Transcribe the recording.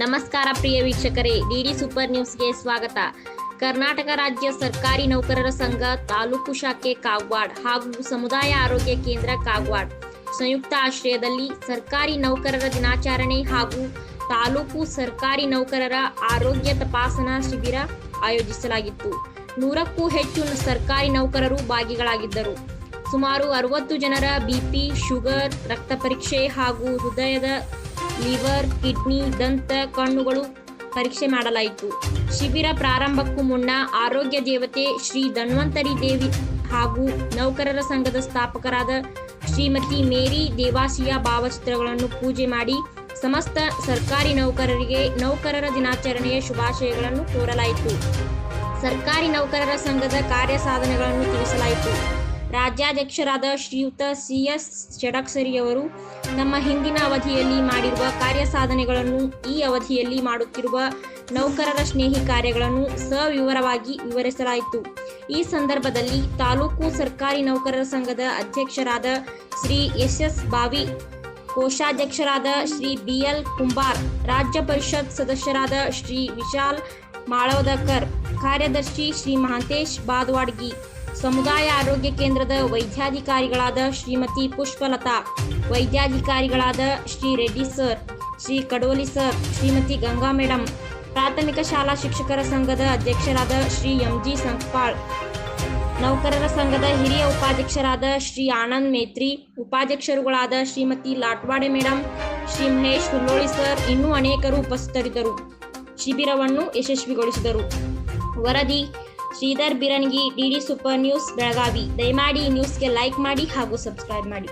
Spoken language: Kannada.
ನಮಸ್ಕಾರ ಪ್ರಿಯ ವೀಕ್ಷಕರೇ ಡಿಡಿ ಸೂಪರ್ ನ್ಯೂಸ್ಗೆ ಸ್ವಾಗತ. ಕರ್ನಾಟಕ ರಾಜ್ಯ ಸರ್ಕಾರಿ ನೌಕರರ ಸಂಘ, ತಾಲೂಕು ಶಾಖೆ ಕಾಗ್ವಾಡ್ ಹಾಗೂ ಸಮುದಾಯ ಆರೋಗ್ಯ ಕೇಂದ್ರ ಕಾಗ್ವಾಡ್. ಸಂಯುಕ್ತ ಆಶ್ರಯದಲ್ಲಿ ಸರ್ಕಾರಿ ನೌಕರರ ದಿನಾಚರಣೆ ಹಾಗೂ ತಾಲೂಕು ಸರ್ಕಾರಿ ನೌಕರರ ಆರೋಗ್ಯ ತಪಾಸಣಾ ಶಿಬಿರ ಆಯೋಜಿಸಲಾಗಿತ್ತು. ನೂರಕ್ಕೂ ಹೆಚ್ಚು ಸರ್ಕಾರಿ ನೌಕರರು ಭಾಗಿಗಳಾಗಿದ್ದರು. ಸುಮಾರು ಅರವತ್ತು ಜನರ ಬಿಪಿ ಶುಗರ್, ರಕ್ತ ಪರೀಕ್ಷೆ ಹಾಗೂ ಹೃದಯದ ಲಿವರ್, ಕಿಡ್ನಿ, ದಂತ, ಕಣ್ಣುಗಳು ಪರೀಕ್ಷೆ ಮಾಡಲಾಯಿತು. ಶಿಬಿರ ಪ್ರಾರಂಭಕ್ಕೂ ಮುನ್ನ ಆರೋಗ್ಯ ದೇವತೆ ಶ್ರೀ ಧನ್ವಂತರಿ ದೇವಿ ಹಾಗೂ ನೌಕರರ ಸಂಘದ ಸ್ಥಾಪಕರಾದ ಶ್ರೀಮತಿ ಮೇರಿ ದೇವಾಸಿಯ ಭಾವಚಿತ್ರಗಳನ್ನು ಪೂಜೆ ಮಾಡಿ ಸಮಸ್ತ ಸರ್ಕಾರಿ ನೌಕರರಿಗೆ ನೌಕರರ ದಿನಾಚರಣೆಯ ಶುಭಾಶಯಗಳನ್ನು ಕೋರಲಾಯಿತು. ಸರ್ಕಾರಿ ನೌಕರರ ಸಂಘದ ಕಾರ್ಯ ಸಾಧನೆಗಳನ್ನು ತಿಳಿಸಲಾಯಿತು. ರಾಜ್ಯಾಧ್ಯಕ್ಷರಾದ ಶ್ರೀಯುತ ಸಿ ಎಸ್ ಷಡಕ್ಷರಿಯವರು ನಮ್ಮ ಹಿಂದಿನ ಅವಧಿಯಲ್ಲಿ ಮಾಡಿರುವ ಕಾರ್ಯ ಸಾಧನೆಗಳನ್ನು ಈ ಅವಧಿಯಲ್ಲಿ ಮಾಡುತ್ತಿರುವ ನೌಕರರ ಸ್ನೇಹಿ ಕಾರ್ಯಗಳನ್ನು ಸವಿವರವಾಗಿ ವಿವರಿಸಲಾಯಿತು. ಈ ಸಂದರ್ಭದಲ್ಲಿ ತಾಲೂಕು ಸರ್ಕಾರಿ ನೌಕರರ ಸಂಘದ ಅಧ್ಯಕ್ಷರಾದ ಶ್ರೀ ಎಸ್ ಎಸ್ ಬಾವಿ, ಕೋಶಾಧ್ಯಕ್ಷರಾದ ಶ್ರೀ ಬಿ ಎಲ್ ಕುಂಬಾರ್, ರಾಜ್ಯ ಪರಿಷತ್ ಸದಸ್ಯರಾದ ಶ್ರೀ ವಿಶಾಲ್ ಮಾಳವದಕರ್, ಕಾರ್ಯದರ್ಶಿ ಶ್ರೀ ಮಹಾಂತೇಶ್ ಬಾದ್ವಾಡ್ಗಿ, ಸಮುದಾಯ ಆರೋಗ್ಯ ಕೇಂದ್ರದ ವೈದ್ಯಾಧಿಕಾರಿಗಳಾದ Shrimati Pushpalata, ವೈದ್ಯಾಧಿಕಾರಿಗಳಾದ Shri Reddy sir, Shri Kadoli sir, Shrimati Ganga madam ಪ್ರಾಥಮಿಕ ಶಾಲಾ ಶಿಕ್ಷಕರ ಸಂಘದ ಅಧ್ಯಕ್ಷರಾದ ಶ್ರೀ ಎಂ ಜಿ ಸಂಕ್ಪಾಳ್, ನೌಕರರ ಸಂಘದ ಹಿರಿಯ ಉಪಾಧ್ಯಕ್ಷರಾದ ಶ್ರೀ ಆನಂದ್ ಮೇತ್ರಿ, ಉಪಾಧ್ಯಕ್ಷರುಗಳಾದ ಶ್ರೀಮತಿ ಲಾಟ್ವಾಡೆ ಮೇಡಮ್ ಶ್ರೀ ಮಹೇಶ್ ಹುಲ್ಲೋಳಿ ಸರ್ ಇನ್ನೂ ಅನೇಕರು ಉಪಸ್ಥಿತರಿದ್ದರು. ಶಿಬಿರವನ್ನು ಯಶಸ್ವಿಗೊಳಿಸಿದರು. ವರದಿ, Shridhar Birangi DD super news Belagavi. ದಯಮಾಡಿ ನ್ಯೂಸ್ಗೆ ಲೈಕ್ ಮಾಡಿ ಹಾಗೂ ಸಬ್ಸ್ಕ್ರೈಬ್ ಮಾಡಿ.